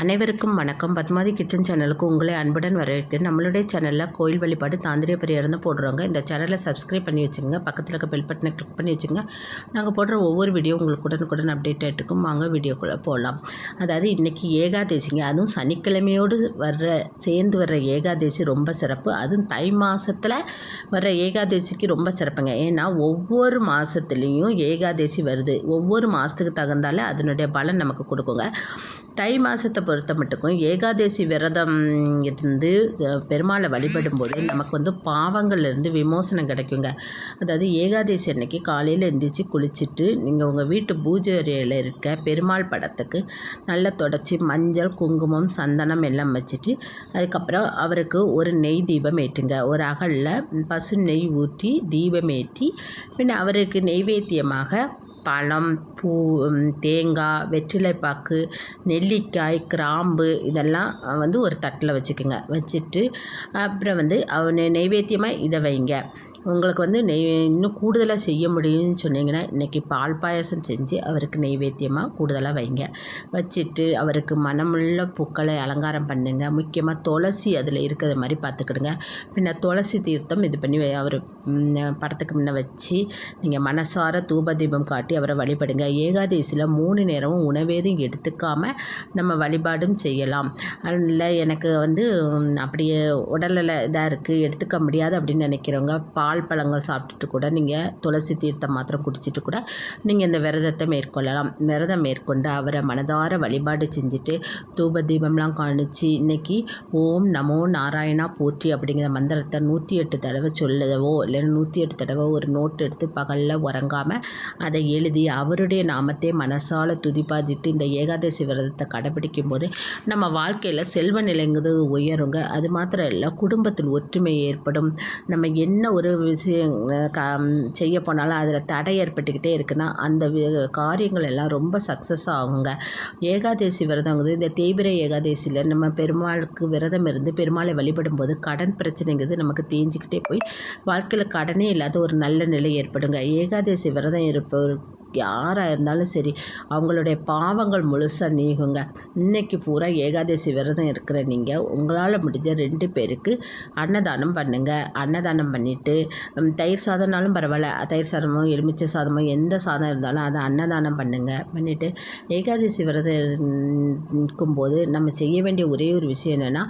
அனைவருக்கும் வணக்கம். பத்மாதி கிச்சன் சேனலுக்கு உங்களை அன்புடன் வரவேற்கிறேன் நம்மளுடைய சேனலில் கோயில் வழிபாடு தாந்திரிய பரிகாரம் போடுறோங்க இந்த சேனலை சப்ஸ்கிரைப் பண்ணி வச்சுங்க பக்கத்தில் இருக்க பெல் பட்டனை கிளிக் பண்ணி வச்சுங்க நாங்கள் போடுற ஒவ்வொரு வீடியோ உங்களுக்கு உடனுக்குடன் அப்டேட் ஆகிட்டுக்கும் வாங்க வீடியோக்குள்ளே போகலாம் அதாவது இன்றைக்கி ஏகாதேசிங்க. அதுவும் சனிக்கிழமையோடு வர்ற சேர்ந்து வர்ற ஏகாதேசி ரொம்ப சிறப்பு. அதுவும் தை மாதத்தில் வர்ற ஏகாதேசிக்கு ரொம்ப சிறப்புங்க. ஏன்னா ஒவ்வொரு மாதத்துலேயும் ஏகாதேசி வருது. ஒவ்வொரு மாதத்துக்கு தகுந்தால அதனுடைய பலன் நமக்கு கொடுக்குங்க. தை மாதத்தை பொறுத்த மட்டுக்கும் ஏகாதேசி விரதம் இருந்து பெருமாளை வழிபடும் போது நமக்கு வந்து பாவங்கள்லேருந்து விமோசனம் கிடைக்குங்க. அதாவது ஏகாதேசி அன்னைக்கு காலையில் எந்திரிச்சு குளிச்சுட்டு நீங்கள் உங்கள் வீட்டு பூஜை அறையில் இருக்க பெருமாள் படத்துக்கு நல்லா தொடச்சி மஞ்சள் குங்குமம் சந்தனம் எல்லாம் வச்சுட்டு அதுக்கப்புறம் அவருக்கு ஒரு நெய் தீபம் ஏற்றுங்க. ஒரு அகலில் பசு நெய் ஊற்றி தீபம் ஏற்றி பின் அவருக்கு நெய்வேத்தியமாக பழம் பூ தேங்காய் வெற்றிலைப்பாக்கு நெல்லிக்காய் கிராம்பு இதெல்லாம் வந்து ஒரு தட்டில் வச்சுக்கோங்க. வச்சுட்டு அப்புறம் வந்து அவனை நைவேத்தியமாக இதை வைங்க. உங்களுக்கு வந்து நெய் இன்னும் கூடுதலாக செய்ய முடியும்னு சொன்னீங்கன்னா இன்றைக்கி பால் பாயசம் செஞ்சு அவருக்கு நெய்வேத்தியமாக கூடுதலாக வைங்க. வச்சுட்டு அவருக்கு மனமுள்ள பூக்களை அலங்காரம் பண்ணுங்கள் முக்கியமாக துளசி அதில் இருக்கிற மாதிரி பார்த்துக்கிடுங்க. பின்ன துளசி தீர்த்தம் இது பண்ணி வை- அவர் படத்துக்கு முன்னே வச்சு நீங்கள் மனசார தூப தீபம் காட்டி அவரை வழிபடுங்க. ஏகாதேசியில் மூணு நேரமும் உணவேதும் எடுத்துக்காமல் நம்ம வழிபாடும் செய்யலாம். அதில் எனக்கு வந்து அப்படியே உடலில் இதாக இருக்குது எடுத்துக்க முடியாது அப்படின்னு நினைக்கிறவங்க பால் பழங்கள் சாப்பிட்டுட்டு கூட நீங்கள் துளசி தீர்த்தம் மாத்திரம் குடிச்சிட்டு கூட நீங்கள் இந்த விரதத்தை மேற்கொள்ளலாம். விரதம் மேற்கொண்டு அவரை மனதார வழிபாடு செஞ்சுட்டு தூப தீபம்லாம் காணிச்சு இன்னைக்கு ஓம் நமோ நாராயணா போற்றி அப்படிங்கிற மந்திரத்தை நூற்றி எட்டு தடவை சொல்லவோ இல்லை நூற்றி எட்டு தடவை ஒரு நோட் எடுத்து பகலில் உறங்காமல் அதை எழுதி அவருடைய நாமத்தை மனசால துதிப்பாதிட்டு இந்த ஏகாதசி விரதத்தை கடைபிடிக்கும் போது நம்ம வாழ்க்கையில் செல்வ நிலைங்கிறது உயருங்க. அது மாத்திரம் இல்லை குடும்பத்தில் ஒற்றுமை ஏற்படும். நம்ம என்ன ஒரு விஷயம் க செய்ய போனாலும் அதில் தடை ஏற்பட்டுக்கிட்டே இருக்குன்னா அந்த வி- காரியங்கள் எல்லாம் ரொம்ப சக்ஸஸ் ஆகுங்க. ஏகாதசி விரதங்கிறது இந்த தேய்பிரை ஏகாதசியில் நம்ம பெருமாளுக்கு விரதம் இருந்து பெருமாளை வழிபடும் போது கடன் பிரச்சனைங்கிறது நமக்கு தேஞ்சிக்கிட்டே போய் வாழ்க்கையில் கடனே இல்லாத ஒரு நல்ல நிலை ஏற்படுங்க. ஏகாதசி விரதம் இருப்பவர் யாராக இருந்தாலும் சரி அவங்களுடைய பாவங்கள் முழுசாக நீங்குங்க. இன்னைக்கு பூரா ஏகாதசி விரதம் இருக்கிற நீங்கள் உங்களால் முடிஞ்ச ரெண்டு பேருக்கு அன்னதானம் பண்ணுங்கள் அன்னதானம் பண்ணிவிட்டு தயிர் சாதம்னாலும் பரவாயில்ல. தயிர் சாதமோ எலுமிச்சை சாதமோ எந்த சாதம் இருந்தாலும் அதை அன்னதானம் பண்ணுங்கள் பண்ணிவிட்டு ஏகாதசி விரதம் இருக்கும்போது நம்ம செய்ய வேண்டிய ஒரே ஒரு விஷயம் என்னென்னா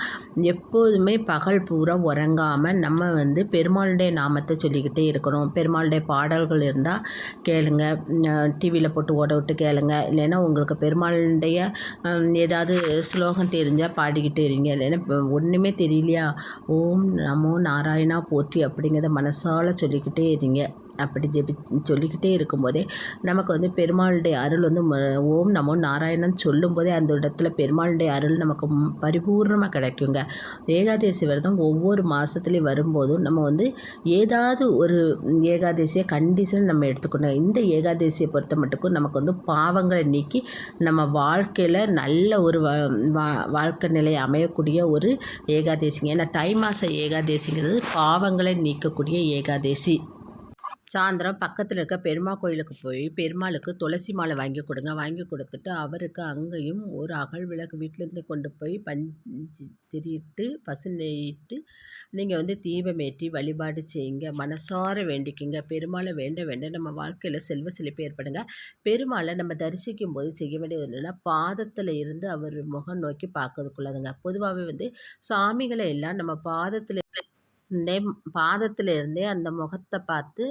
எப்போதுமே பகல் பூரா உறங்காமல் நம்ம வந்து பெருமாளுடைய நாமத்தை சொல்லிக்கிட்டே இருக்கணும். பெருமாளுடைய பாடல்கள் இருந்தால் கேளுங்க. டிவியில் போட்டு ஓட விட்டு கேளுங்க. இல்லைன்னா உங்களுக்கு பெருமாளுடைய ஏதாவது ஸ்லோகம் தெரிஞ்சால் பாடிக்கிட்டு இருங்க. இல்லைன்னா இப்போ ஒன்றுமே தெரியலையா? ஓம் நமோ நாராயணா போற்றி அப்படிங்கிறத மனசால் சொல்லிக்கிட்டே இருங்க. அப்படி ஜெபி சொல்லிக்கிட்டே இருக்கும்போதே நமக்கு வந்து பெருமாளுடைய அருள் வந்து ம- ஓம் நமோ நாராயணன் சொல்லும்போதே அந்த இடத்துல பெருமாளுடைய அருள் நமக்கு பரிபூர்ணமாக கிடைக்குங்க. ஏகாதசி விரதம் ஒவ்வொரு மாதத்துலேயும் வரும்போதும் நம்ம வந்து ஏதாவது ஒரு ஏகாதசியை கண்டிஷன் நம்ம எடுத்துக்கணும். இந்த ஏகாதசியை பொறுத்த மட்டுக்கும் நமக்கு வந்து பாவங்களை நீக்கி நம்ம வாழ்க்கையில் நல்ல ஒரு வா- வாழ்க்கை நிலை அமையக்கூடிய ஒரு ஏகாதசிங்க. ஏன்னா தை மாத ஏகாதசிங்கிறது பாவங்களை நீக்கக்கூடிய ஏகாதசி. சாயந்தரம் பக்கத்தில் இருக்க பெருமாள் கோயிலுக்கு போய் பெருமாளுக்கு துளசி மாலை வாங்கி கொடுங்க. வாங்கி கொடுத்துட்டு அவருக்கு அங்கேயும் ஒரு அகல் விளக்கு வீட்டிலேருந்து கொண்டு போய் பஞ்சு திரியிட்டு பசு நெய்யிட்டு நீங்கள் வந்து தீபமேற்றி வழிபாடு செய்யுங்க. மனசார வேண்டிக்கிங்க. பெருமாளை வேண்ட வேண்ட நம்ம வாழ்க்கையில் செல்வ செழிப்பு ஏற்படுங்க. பெருமாளை நம்ம தரிசிக்கும் போது செய்ய வேண்டியது என்னென்னா பாதத்தில் இருந்து அவர் முகம் நோக்கி பார்க்கறதுக்குள்ளதுங்க. பொதுவாகவே வந்து சாமிகளை எல்லாம் நம்ம பாதத்தில் இருந்தே பாதத்தில் இருந்தே அந்த முகத்தை பார்த்து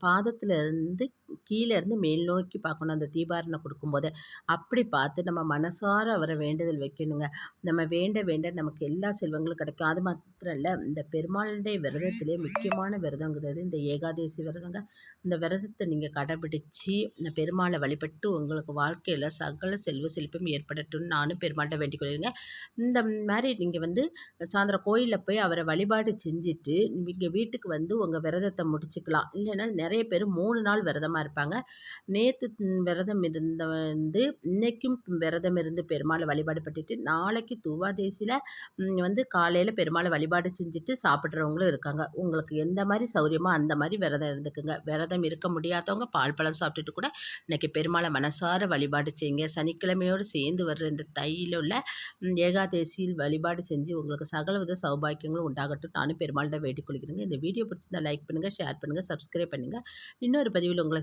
பாதத்தில் இருந்து கீழே இருந்து மேல் நோக்கி பார்க்கணும். அந்த தீபாரணை கொடுக்கும்போது அப்படி பார்த்து நம்ம மனசார அவரை வேண்டுதல் வைக்கணுங்க. நம்ம வேண்ட வேண்ட நமக்கு எல்லா செல்வங்களும் கிடைக்கும். அது மாத்திரம் இல்லை இந்த பெருமாளுடைய விரதத்திலே முக்கியமான விரதங்கிறது இந்த ஏகாதசி விரதங்க. இந்த விரதத்தை நீங்கள் கடைபிடிச்சு இந்த பெருமாளை வழிபட்டு உங்களுக்கு வாழ்க்கையில் சகல செல்வ செழிப்பும் ஏற்படட்டும்னு நானும் பெருமாள்கிட்ட வேண்டிக் கொள்கிறேங்க. இந்த மாதிரி நீங்கள் வந்து சாயந்தரம் கோயிலில் போய் அவரை வழிபாடு செஞ்சுட்டு நீங்கள் வீட்டுக்கு வந்து உங்கள் விரதத்தை முடிச்சுக்கலாம். இல்லைன்னா நிறைய பேர் மூணு நாள் விரதமாக சந்தோஷமாக இருப்பாங்க. நேற்று விரதம் இருந்த வந்து இன்றைக்கும் விரதம் இருந்து பெருமாளை வழிபாடு பண்ணிட்டு நாளைக்கு துவாதேசியில் வந்து காலையில் பெருமாளை வழிபாடு செஞ்சுட்டு சாப்பிட்றவங்களும் இருக்காங்க. உங்களுக்கு எந்த மாதிரி சௌரியமோ அந்த மாதிரி விரதம் இருந்துக்குங்க. விரதம் இருக்க முடியாதவங்க பால் பழம் சாப்பிட்டுட்டு கூட இன்றைக்கி பெருமாளை மனசார வழிபாடு செய்யுங்க. சனிக்கிழமையோடு சேர்ந்து வர்ற இந்த தையில் உள்ள ஏகாதேசியில் வழிபாடு செஞ்சு உங்களுக்கு சகல வித சௌபாக்கியங்களும் உண்டாகட்டும். நானும் பெருமாள்கிட்ட வேண்டிக் கொள்கிறேங்க. இந்த வீடியோ பிடிச்சிருந்தா லைக் பண்ணுங்கள் ஷேர் பண்ணுங்கள் சப்ஸ்கிரைப் பண்ணுங்கள் இன்னொரு பதிவில் உங்களை